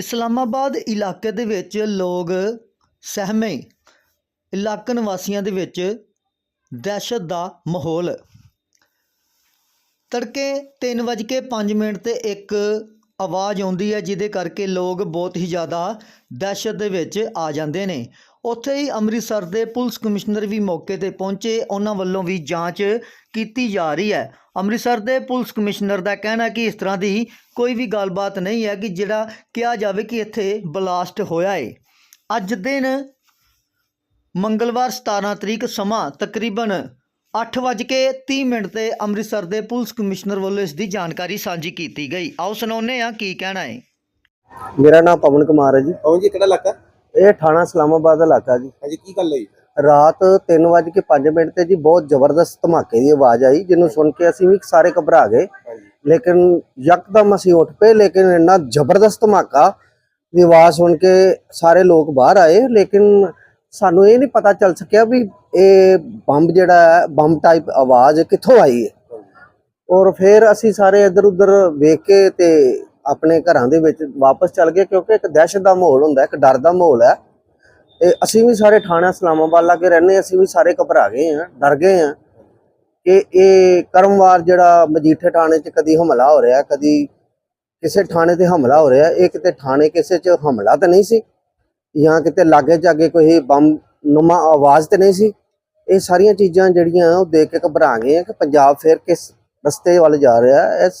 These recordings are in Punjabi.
ਇਸਲਾਮਾਬਾਦ ਇਲਾਕੇ ਦੇ ਵਿੱਚ ਲੋਕ ਸਹਿਮੇ ਇਲਾਕਾ ਨਿਵਾਸੀਆਂ ਦੇ ਵਿੱਚ ਦਹਿਸ਼ਤ ਦਾ ਮਾਹੌਲ। ਤੜਕੇ 3:05 ਮਿੰਟ ਤੇ ਇੱਕ ਆਵਾਜ਼ ਆਉਂਦੀ ਹੈ, ਜਿਹਦੇ ਕਰਕੇ ਲੋਕ ਬਹੁਤ ਹੀ ਜ਼ਿਆਦਾ ਦਹਿਸ਼ਤ ਦੇ ਵਿੱਚ ਆ ਜਾਂਦੇ ਨੇ। ਉੱਥੇ ਹੀ ਅੰਮ੍ਰਿਤਸਰ ਦੇ ਪੁਲਿਸ ਕਮਿਸ਼ਨਰ ਵੀ ਮੌਕੇ ਤੇ ਪਹੁੰਚੇ। ਉਹਨਾਂ ਵੱਲੋਂ ਵੀ ਜਾਂਚ ਕੀਤੀ ਜਾ ਰਹੀ ਹੈ। ਅੰਮ੍ਰਿਤਸਰ ਦੇ ਪੁਲਿਸ ਕਮਿਸ਼ਨਰ ਦਾ ਕਹਿਣਾ ਕਿ ਇਸ ਤਰ੍ਹਾਂ ਦੀ ਕੋਈ ਵੀ ਗੱਲਬਾਤ ਨਹੀਂ ਹੈ ਕਿ ਜਿਹੜਾ ਕਿਹਾ ਜਾਵੇ ਕਿ ਇੱਥੇ ਬਲਾਸਟ ਹੋਇਆ ਹੈ ਅੱਜ ਦਿਨ ਮੰਗਲਵਾਰ 17 ਤਰੀਕ ਸਮਾਂ ਤਕਰੀਬਨ 8:30 ਮਿੰਟ ਤੇ ਅੰਮ੍ਰਿਤਸਰ ਦੇ ਪੁਲਿਸ ਕਮਿਸ਼ਨਰ ਵੱਲੋਂ ਇਸ ਦੀ ਜਾਣਕਾਰੀ ਸਾਂਝੀ ਕੀਤੀ ਗਈ। ਆਓ ਸੁਣਾਉਂਦੇ ਆ ਕੀ ਕਹਿਣਾ ਹੈ ਮੇਰਾ ਨਾਮ ਪਵਨ ਕੁਮਾਰ ਹੈ ਜੀ। ਕੌਣ ਜੀ ਕਿਹੜਾ ਇਲਾਕਾ? ਇਹ ਥਾਣਾ ਇਸਲਾਮਾਬਾਦ ਦਾ ਇਲਾਕਾ ਜੀ। ਹਾਂਜੀ ਕੀ ਗੱਲ ਹੋਈ? ਰਾਤ 3:05 ਮਿੰਟ ਤੇ ਜੀ ਬਹੁਤ ਜ਼ਬਰਦਸਤ ਧਮਾਕੇ ਦੀ ਆਵਾਜ਼ ਆਈ ਜਿਹਨੂੰ ਸੁਣ ਕੇ ਅਸੀਂ ਵੀ ਸਾਰੇ ਘਬਰਾ ਗਏ। ਹਾਂਜੀ। ਲੇਕਿਨ ਯਕਦਮ ਅਸੀਂ ਉੱਠ ਪਏ ਲੇਕਿਨ ਇੰਨਾ ਜ਼ਬਰਦਸਤ ਧਮਾਕਾ ਦੀ ਆਵਾਜ਼ ਸੁਣ ਕੇ ਸਾਰੇ ਲੋਕ ਬਾਹਰ ਆਏ ਲੇਕਿਨ ਸਾਨੂੰ ਇਹ ਨਹੀਂ ਪਤਾ ਚੱਲ ਸਕਿਆ ਵੀ ਇਹ ਬੰਬ ਜਿਹੜਾ ਹੈ ਬੰਬ ਟਾਈਪ ਆਵਾਜ਼ ਕਿੱਥੋਂ ਆਈ ਹੈ। ਔਰ ਫਿਰ ਅਸੀਂ ਸਾਰੇ ਇੱਧਰ ਉੱਧਰ ਵੇਖ ਕੇ ਤੇ ਆਪਣੇ ਘਰਾਂ ਦੇ ਵਿੱਚ ਵਾਪਸ ਚੱਲ ਗਏ, ਕਿਉਂਕਿ ਇੱਕ ਦਹਿਸ਼ਤ ਦਾ ਮਾਹੌਲ ਹੁੰਦਾ, ਇੱਕ ਡਰ ਦਾ ਮਾਹੌਲ ਹੈ। ਤੇ ਅਸੀਂ ਵੀ ਸਾਰੇ ਥਾਣਾ ਇਸਲਾਮਾਬਾਦ ਲਾਗੇ ਰਹਿੰਦੇ ਅਸੀਂ ਵੀ ਸਾਰੇ ਘਬਰਾ ਗਏ ਹਾਂ, ਡਰ ਗਏ ਹਾਂ ਕਿ ਇਹ ਕਰਮਵਾਰ ਜਿਹੜਾ ਮਜੀਠੇ ਥਾਣੇ 'ਚ ਕਦੀ ਹਮਲਾ ਹੋ ਰਿਹਾ, ਕਦੀ ਕਿਸੇ ਥਾਣੇ ਤੇ ਹਮਲਾ ਹੋ ਰਿਹਾ, ਇਹ ਕਿਤੇ ਥਾਣੇ ਕਿਸੇ 'ਚ ਹਮਲਾ ਤਾਂ ਨਹੀਂ ਸੀ, ਜਾਂ ਕਿਤੇ ਲਾਗੇ ਜਾਗੇ ਕੋਈ ਬੰਮ ਨੁਮਾ ਆਵਾਜ਼ ਤੇ ਨਹੀਂ ਸੀ। ਇਹ ਸਾਰੀਆਂ ਚੀਜ਼ਾਂ ਜਿਹੜੀਆਂ ਉਹ ਦੇਖ ਕੇ ਘਬਰਾ ਗਏ ਆ ਕਿ ਪੰਜਾਬ ਫਿਰ ਕਿਸ ਰਸਤੇ ਵੱਲ ਜਾ ਰਿਹਾ ਇਸ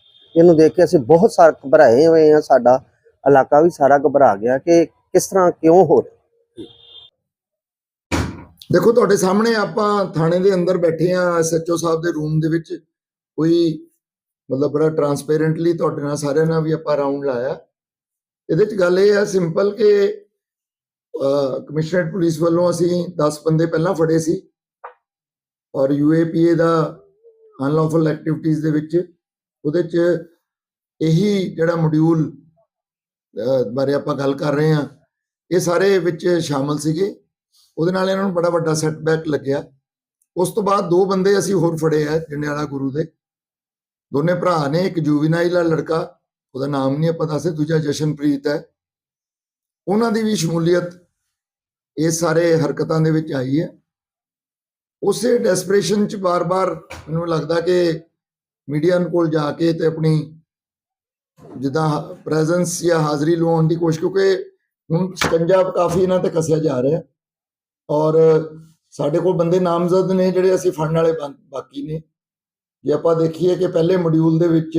ਇਹਨੂੰ ਦੇਖ ਕੇ ਅਸੀਂ ਬਹੁਤ ਸਾਰੇ ਘਬਰਾਏ ਹੋਏ ਹਾਂ, ਸਾਡਾ ਇਲਾਕਾ ਵੀ ਸਾਰਾ ਘਬਰਾ ਗਿਆ ਕਿ ਕਿਸ ਤਰ੍ਹਾਂ ਕਿਉਂ ਹੋ ਰਿਹਾ। ਦੇਖੋ, ਤੁਹਾਡੇ ਸਾਹਮਣੇ ਆਪਾਂ ਥਾਣੇ ਦੇ ਅੰਦਰ ਬੈਠੇ ਆ ਐਸਐਚਓ ਸਾਹਿਬ ਦੇ ਰੂਮ ਦੇ ਵਿੱਚ। ਕੋਈ ਮਤਲਬ ਬੜਾ ਟਰਾਂਸਪੇਰੈਂਟਲੀ ਤੁਹਾਡੇ ਨਾਲ ਸਾਰਿਆਂ ਨਾਲ ਵੀ ਆਪਾਂ ਰਾਉਂਡ ਲਾਇਆ। ਇਹਦੇ ਚ ਗੱਲ ਇਹ ਹੈ ਸਿੰਪਲ ਕਿ ਕਮਿਸ਼ਨਰੇਟ ਪੁਲਿਸ ਵੱਲੋਂ ਅਸੀਂ 10 ਬੰਦੇ ਪਹਿਲਾਂ ਫੜੇ ਸੀ। ਔਰ ਯੂਏਪੀਏ ਦਾ ਅਨਲੌਫਲ ਐਕਟੀਵਿਟੀਜ਼ ਦੇ ਵਿੱਚ ਉਹਦੇ ਚ ਇਹੀ ਜਿਹੜਾ ਮੋਡਿਊਲ ਬਾਰੇ ਆਪਾਂ ਗੱਲ ਕਰ ਰਹੇ ਹਾਂ, ਇਹ ਸਾਰੇ ਵਿੱਚ ਸ਼ਾਮਲ ਸੀਗੇ। ਉਹਦੇ ਨਾਲ ਇਹਨਾਂ ਨੂੰ ਬੜਾ ਵੱਡਾ ਸੈਟਬੈਕ ਲੱਗਿਆ। ਉਸ ਤੋਂ ਬਾਅਦ ਦੋ ਬੰਦੇ ਅਸੀਂ ਹੋਰ ਫੜੇ ਆ, ਜੰਡਿਆਲਾ ਗੁਰੂ ਦੇ। ਦੋਨੇ ਭਰਾ ਨੇ, ਇੱਕ ਜੂਵੀਨਾਈਲ ਆ ਲੜਕਾ, ਉਹਦਾ ਨਾਮ ਨਹੀਂ ਆਪਾਂ ਦੱਸੇ ਦੂਜਾ ਜਸ਼ਨਪ੍ਰੀਤ ਹੈ। ਉਹਨਾਂ ਦੀ ਵੀ ਸ਼ਮੂਲੀਅਤ ਇਹ ਸਾਰੇ ਹਰਕਤਾਂ ਦੇ ਵਿੱਚ ਆਈ ਹੈ। ਉਸੇ ਡੈਸਪਰੇਸ਼ਨ ਚ ਬਾਰ-ਬਾਰ ਮੈਨੂੰ ਲੱਗਦਾ ਕਿ ਮੀਡੀਆ ਕੋਲ ਜਾ ਕੇ ਤੇ ਆਪਣੀ ਜਿੱਦਾਂ ਪ੍ਰੈਜ਼ੈਂਸ ਜਾਂ ਹਾਜ਼ਰੀ ਲਵਾਉਣ ਦੀ ਕੋਸ਼ਿਸ਼, ਕਿਉਂਕਿ ਹੁਣ ਸ਼ਿਕੰਜਾ ਕਾਫੀ ਇਹਨਾਂ ਤੇ ਕੱਸਿਆ ਜਾ ਰਿਹਾ। ਔਰ ਸਾਡੇ ਕੋਲ ਬੰਦੇ ਨਾਮਜ਼ਦ ਨੇ ਜਿਹੜੇ ਅਸੀਂ ਫੜਨ ਵਾਲੇ ਬਾਕੀ ਨੇ। ਜੇ ਆਪਾਂ ਦੇਖੀਏ ਕਿ ਪਹਿਲੇ ਮੋਡਿਊਲ ਦੇ ਵਿੱਚ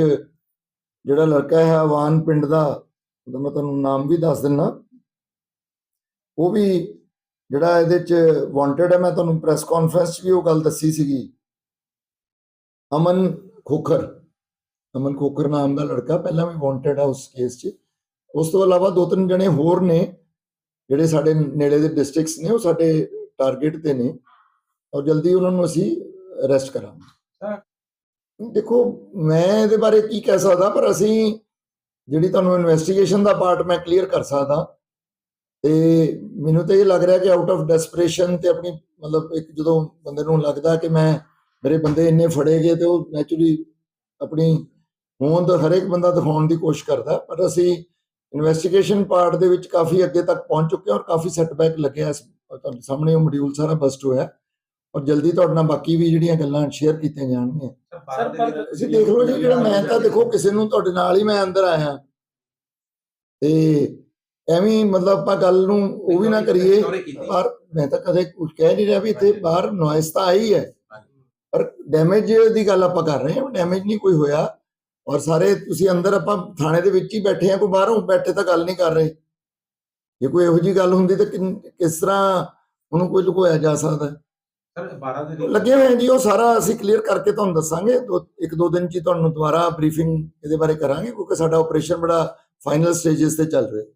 ਜਿਹੜਾ ਲੜਕਾ ਹੈ, ਆਵਾਨ ਪਿੰਡ ਦਾ ਮੈਂ ਤੁਹਾਨੂੰ ਨਾਮ ਵੀ ਦੱਸ ਦਿੰਨਾ। ਉਹ ਵੀ ਜਿਹੜਾ ਇਹਦੇ ਚ ਵਾਂਟਡ ਹੈ, ਮੈਂ ਤੁਹਾਨੂੰ ਪ੍ਰੈਸ ਕਾਨਫਰੰਸ ਵੀ ਉਹ ਗੱਲ ਦੱਸੀ ਸੀਗੀ। ਅਮਨ ਖੋਖਰ ਅਮਨ ਖੋਖਰ ਨਾਮ ਦਾ ਲੜਕਾ ਪਹਿਲਾਂ ਵੀ ਵਾਂਟਡ ਹੈ ਉਸ ਕੇਸ 'ਚ। ਉਸ ਤੋਂ ਇਲਾਵਾ ਦੋ ਤਿੰਨ ਜਣੇ ਹੋਰ ਨੇ ਜਿਹੜੇ ਸਾਡੇ ਨੇੜੇ ਦੇ ਡਿਸਟ੍ਰਿਕਟਸ ਨੇ ਉਹ ਸਾਡੇ ਟਾਰਗੇਟ ਤੇ ਨੇ। ਔਰ ਜਲਦੀ ਉਹਨਾਂ ਨੂੰ ਅਸੀਂ ਅਰੈਸਟ ਕਰਾਂਗੇ। ਦੇਖੋ ਮੈਂ ਇਹਦੇ ਬਾਰੇ ਕੀ ਕਹਿ ਸਕਦਾ ਪਰ ਅਸੀਂ ਜਿਹੜੀ ਤੁਹਾਨੂੰ ਇਨਵੈਸਟੀਗੇਸ਼ਨ ਦਾ ਪਾਰਟ ਮੈਂ ਕਲੀਅਰ ਕਰ ਸਕਦਾ ਤੇ ਮੈਨੂੰ ਤਾਂ ਇਹ ਲੱਗ ਰਿਹਾ ਕਿ ਆਊਟ ਆਫ ਡੈਸਪਰੇਸ਼ਨ ਤੇ ਆਪਣੀ ਮਤਲਬ ਇੱਕ ਜਦੋਂ ਬੰਦੇ ਨੂੰ ਲੱਗਦਾ ਕਿ ਮੈਂ ਮੇਰੇ ਬੰਦੇ ਇੰਨੇ ਫੜੇ ਗਏ ਤੇ ਉਹ ਨੈਚੁਰਲੀ ਆਪਣੀ ਹੋਂਦ ਹਰੇਕ ਬੰਦਾ ਦਿਖਾਉਣ ਦੀ ਕੋਸ਼ਿਸ਼ ਕਰਦਾ ਪਰ ਅਸੀਂ ਇਨਵੈਸਟੀਗੇਸ਼ਨ ਪਾਰਟ ਦੇ ਵਿੱਚ ਕਾਫੀ ਅੱਗੇ ਤੱਕ ਪਹੁੰਚ ਚੁੱਕੇ ਹਾਂ ਔਰ ਕਾਫੀ ਸੈਟਬੈਕ ਲੱਗਿਆ ਇਸ- ਤੁਹਾਡੇ ਸਾਹਮਣੇ ਉਹ ਮੋਡਿਊਲ ਸਾਰਾ ਬਸਟ ਹੋਇਆ ਔਰ ਜਲਦੀ ਤੁਹਾਡੇ ਨਾਲ ਬਾਕੀ ਵੀ ਜਿਹੜੀਆਂ ਗੱਲਾਂ ਸ਼ੇਅਰ ਕੀਤੀਆਂ ਜਾਣਗੀਆਂ। ਤੁਸੀਂ ਦੇਖ ਲਓ ਜੀ ਜਿਹੜਾ ਮੈਂ ਤਾਂ ਦੇਖੋ ਕਿਸੇ ਨੂੰ ਤੁਹਾਡੇ ਨਾਲ ਹੀ ਮੈਂ ਅੰਦਰ ਆਇਆ। ਤੇ ਐਵੇਂ ਮਤਲਬ ਆਪਾਂ ਗੱਲ ਨੂੰ ਉਹ ਵੀ ਨਾ ਕਰੀਏ ਪਰ ਮੈਂ ਤਾਂ ਕਦੇ ਕੁਝ ਕਹਿ ਨਹੀਂ ਰਿਹਾ ਵੀ ਇੱਥੇ ਬਾਹਰ ਨੋਇਸ ਤਾਂ ਆਈ ਹੈ। ਪਰ ਡੈਮੇਜ ਦੀ ਗੱਲ ਆਪਾਂ ਕਰ ਰਹੇ ਹਾਂ ਡੈਮੇਜ ਨਹੀਂ ਕੋਈ ਹੋਇਆ। ਔਰ ਸਾਰੇ ਤੁਸੀਂ ਅੰਦਰ ਆਪਾਂ ਥਾਣੇ ਦੇ ਵਿੱਚ ਹੀ ਬੈਠੇ ਆ ਕੋਈ ਬਾਹਰੋਂ ਬੈਠੇ ਤਾਂ ਗੱਲ ਨਹੀਂ ਕਰ ਰਹੇ। ਜੇ ਕੋਈ ਇਹੋ ਜੀ ਗੱਲ ਹੁੰਦੀ ਤਾਂ ਕਿਸ ਤਰ੍ਹਾਂ ਉਹਨੂੰ ਕੋਈ ਲੁਕੋਇਆ ਜਾ ਸਕਦਾ? ਸਰ 12 ਦੇ ਲੱਗੇ ਹੋਏ ਜੀ ਉਹ ਸਾਰਾ ਅਸੀਂ ਕਲੀਅਰ ਕਰਕੇ ਤੁਹਾਨੂੰ ਦੱਸਾਂਗੇ। ਦੋ ਇੱਕ ਦੋ ਦਿਨ ਚ ਤੁਹਾਨੂੰ ਦੁਬਾਰਾ ਬਰੀਫਿੰਗ ਇਹਦੇ ਬਾਰੇ ਕਰਾਂਗੇ ਕਿਉਂਕਿ ਸਾਡਾ ਆਪਰੇਸ਼ਨ ਬੜਾ ਫਾਈਨਲ ਸਟੇजेस ਤੇ ਚੱਲ ਰਿਹਾ। ਹੈ